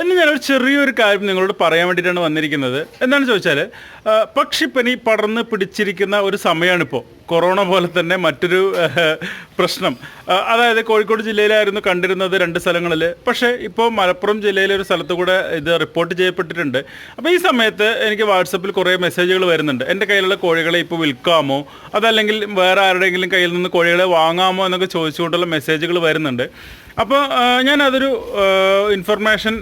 ഇന്ന് ഞാനൊരു ചെറിയൊരു കാര്യം നിങ്ങളോട് പറയാൻ വേണ്ടിയിട്ടാണ് വന്നിരിക്കുന്നത്. എന്താണെന്ന് ചോദിച്ചാൽ പക്ഷിപ്പനി പടർന്ന് പിടിച്ചിരിക്കുന്ന ഒരു സമയമാണിപ്പോൾ കൊറോണ പോലെ തന്നെ മറ്റൊരു പ്രശ്നം. അതായത് കോഴിക്കോട് ജില്ലയിലായിരുന്നു കണ്ടിരുന്നത് രണ്ട് സ്ഥലങ്ങളിൽ പക്ഷേ ഇപ്പോൾ മലപ്പുറം ജില്ലയിലെ ഒരു സ്ഥലത്ത് കൂടെ ഇത് റിപ്പോർട്ട് ചെയ്യപ്പെട്ടിട്ടുണ്ട്. അപ്പോൾ ഈ സമയത്ത് എനിക്ക് വാട്സപ്പിൽ കുറേ മെസ്സേജുകൾ വരുന്നുണ്ട്. എന്റെ കയ്യിലുള്ള കോഴികളെ ഇപ്പോൾ വിൽക്കാമോ? അതല്ലെങ്കിൽ വേറെ ആരുടെയെങ്കിലും കയ്യിൽ നിന്ന് കോഴികളെ വാങ്ങാമോ എന്നൊക്കെ ചോദിച്ചുകൊണ്ടുള്ള മെസ്സേജുകൾ വരുന്നുണ്ട്. അപ്പോൾ ഞാനതൊരു ഇൻഫർമേഷൻ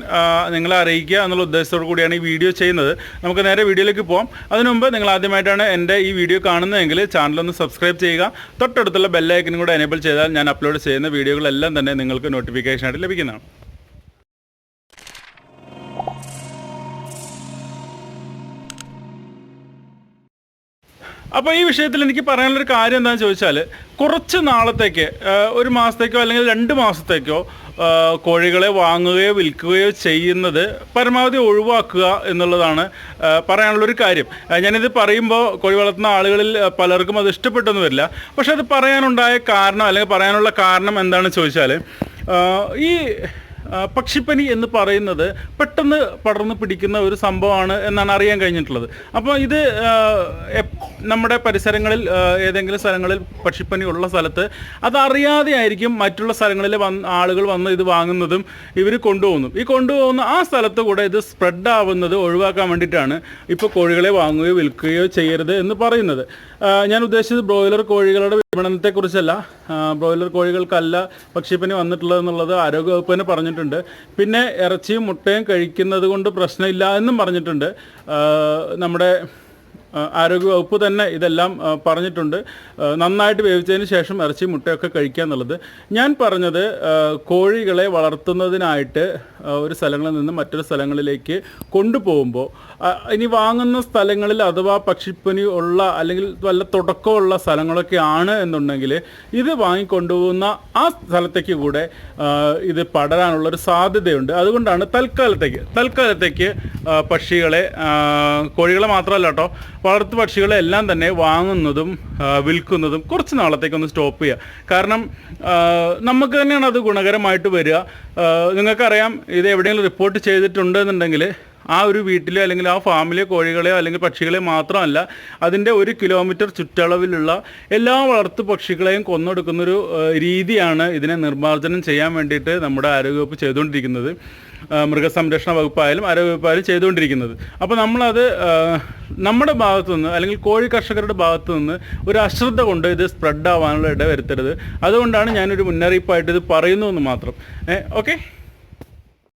നിങ്ങളെ അറിയിക്കുക എന്നുള്ള ഉദ്ദേശത്തോടു കൂടിയാണ് ഈ വീഡിയോ ചെയ്യുന്നത്. നമുക്ക് നേരെ വീഡിയോയിലേക്ക് പോകാം അതിനു മുമ്പ് നിങ്ങൾ ആദ്യമായിട്ടാണ് എന്റെ ഈ വീഡിയോ കാണുന്നതെങ്കിൽ ചാനലൊന്ന് സബ്സ്ക്രൈബ് ചെയ്യുക. തൊട്ടടുത്തുള്ള ബെല്ലൈക്കനും കൂടെ എനേബിൾ ചെയ്താൽ ഞാൻ അപ്ലോഡ് ചെയ്യുന്ന വീഡിയോകളെല്ലാം തന്നെ നിങ്ങൾക്ക് നോട്ടിഫിക്കേഷനായിട്ട് ലഭിക്കുന്നതാണ്. അപ്പോൾ ഈ വിഷയത്തിൽ എനിക്ക് പറയാനുള്ളൊരു കാര്യം എന്താണെന്ന് ചോദിച്ചാൽ കുറച്ച് നാളത്തേക്ക് ഒരു മാസത്തേക്കോ അല്ലെങ്കിൽ രണ്ട് മാസത്തേക്കോ കോഴികളെ വാങ്ങുകയോ വിൽക്കുകയോ ചെയ്യുന്നത് പരമാവധി ഒഴിവാക്കുക എന്നുള്ളതാണ് പറയാനുള്ളൊരു കാര്യം. ഞാനിത് പറയുമ്പോൾ കോഴി വളർത്തുന്ന ആളുകളിൽ പലർക്കും അത് ഇഷ്ടപ്പെട്ടെന്ന് വരില്ല. പക്ഷെ അത് പറയാനുണ്ടായ കാരണം അല്ലെങ്കിൽ പറയാനുള്ള കാരണം എന്താണെന്ന് ചോദിച്ചാൽ ഈ പക്ഷിപ്പനി എന്ന് പറയുന്നത് പെട്ടെന്ന് പടർന്ന് പിടിക്കുന്ന ഒരു സംഭവമാണ് എന്നാണ് അറിയാൻ കഴിഞ്ഞിട്ടുള്ളത്. അപ്പോൾ ഇത് നമ്മുടെ പരിസരങ്ങളിൽ ഏതെങ്കിലും സ്ഥലങ്ങളിൽ പക്ഷിപ്പനി ഉള്ള സ്ഥലത്ത് അതറിയാതെ ആയിരിക്കും മറ്റുള്ള സ്ഥലങ്ങളിൽ വന്ന് ആളുകൾ വന്ന് ഇത് വാങ്ങുന്നതും ഇവർ കൊണ്ടുപോകുന്നു. ഈ കൊണ്ടുപോകുന്ന ആ സ്ഥലത്ത് കൂടെ ഇത് സ്പ്രെഡ് ആവുന്നത് ഒഴിവാക്കാൻ വേണ്ടിയിട്ടാണ് ഇപ്പോൾ കോഴികളെ വാങ്ങുകയോ വിൽക്കുകയോ ചെയ്യരുത് എന്ന് പറയുന്നത്. ഞാൻ ഉദ്ദേശിച്ചത് ബ്രോയിലർ കോഴികളുടെ വിപണനത്തെക്കുറിച്ചല്ല. ബ്രോയിലർ കോഴികൾക്കല്ല പക്ഷിപ്പനി വന്നിട്ടുള്ളത് എന്നുള്ളത് ആരോഗ്യവകുപ്പ് തന്നെ പറഞ്ഞിട്ടുണ്ട്. പിന്നെ ഇറച്ചിയും മുട്ടയും കഴിക്കുന്നത് കൊണ്ട് പ്രശ്നമില്ല എന്നും പറഞ്ഞിട്ടുണ്ട്. നമ്മുടെ ആരോഗ്യവകുപ്പ് തന്നെ ഇതെല്ലാം പറഞ്ഞിട്ടുണ്ട്. നന്നായിട്ട് വേവിച്ചതിന് ശേഷം ഇറച്ചി മുട്ടയൊക്കെ കഴിക്കുക എന്നുള്ളത്. ഞാൻ പറഞ്ഞത് കോഴികളെ വളർത്തുന്നതിനായിട്ട് ഒരു സ്ഥലങ്ങളിൽ നിന്ന് മറ്റൊരു സ്ഥലങ്ങളിലേക്ക് കൊണ്ടുപോകുമ്പോൾ ഇനി വാങ്ങുന്ന സ്ഥലങ്ങളിൽ അഥവാ പക്ഷിപ്പനി ഉള്ള അല്ലെങ്കിൽ വല്ല തുടക്കമുള്ള സ്ഥലങ്ങളൊക്കെ ആണ് എന്നുണ്ടെങ്കിൽ ഇത് വാങ്ങിക്കൊണ്ടുപോകുന്ന ആ സ്ഥലത്തേക്ക് കൂടെ ഇത് പടരാനുള്ളൊരു സാധ്യതയുണ്ട്. അതുകൊണ്ടാണ് തൽക്കാലത്തേക്ക് തൽക്കാലത്തേക്ക് പക്ഷികളെ കോഴികളെ മാത്രമല്ല കേട്ടോ വളർത്തു പക്ഷികളെ എല്ലാം തന്നെ വാങ്ങുന്നതും വിൽക്കുന്നതും കുറച്ച് നാളത്തേക്കൊന്ന് സ്റ്റോപ്പ് ചെയ്യുക. കാരണം നമുക്ക് തന്നെയാണ് അത് ഗുണകരമായിട്ട് വരിക. നിങ്ങൾക്കറിയാം ഇത് എവിടെയെങ്കിലും റിപ്പോർട്ട് ചെയ്തിട്ടുണ്ട് എന്നുണ്ടെങ്കിൽ ആ ഒരു വീട്ടിലെ അല്ലെങ്കിൽ ആ ഫാമിലെ കോഴികളെയോ അല്ലെങ്കിൽ പക്ഷികളെ മാത്രമല്ല അതിന്റെ ഒരു കിലോമീറ്റർ ചുറ്റളവിലുള്ള എല്ലാ വളർത്തു പക്ഷികളെയും കൊന്നൊടുക്കുന്നൊരു രീതിയാണ് ഇതിനെ നിർമ്മാർജനം ചെയ്യാൻ വേണ്ടിയിട്ട് നമ്മുടെ ആരോഗ്യവകുപ്പ് ചെയ്തുകൊണ്ടിരിക്കുന്നത്. മൃഗസംരക്ഷണ വകുപ്പായാലും ആരോഗ്യവകുപ്പായാലും ചെയ്തുകൊണ്ടിരിക്കുന്നത്. അപ്പോൾ നമ്മളത് നമ്മുടെ ഭാഗത്തു നിന്ന് അല്ലെങ്കിൽ കോഴി കർഷകരുടെ ഭാഗത്തു നിന്ന് ഒരു അശ്രദ്ധ കൊണ്ട് ഇത് സ്പ്രെഡ് ആവാനുള്ള ഇട വരുത്തരുത് അതുകൊണ്ടാണ് ഞാനൊരു മുന്നറിയിപ്പായിട്ട് ഇത് പറയുന്നു എന്ന് മാത്രം. ഓക്കെ?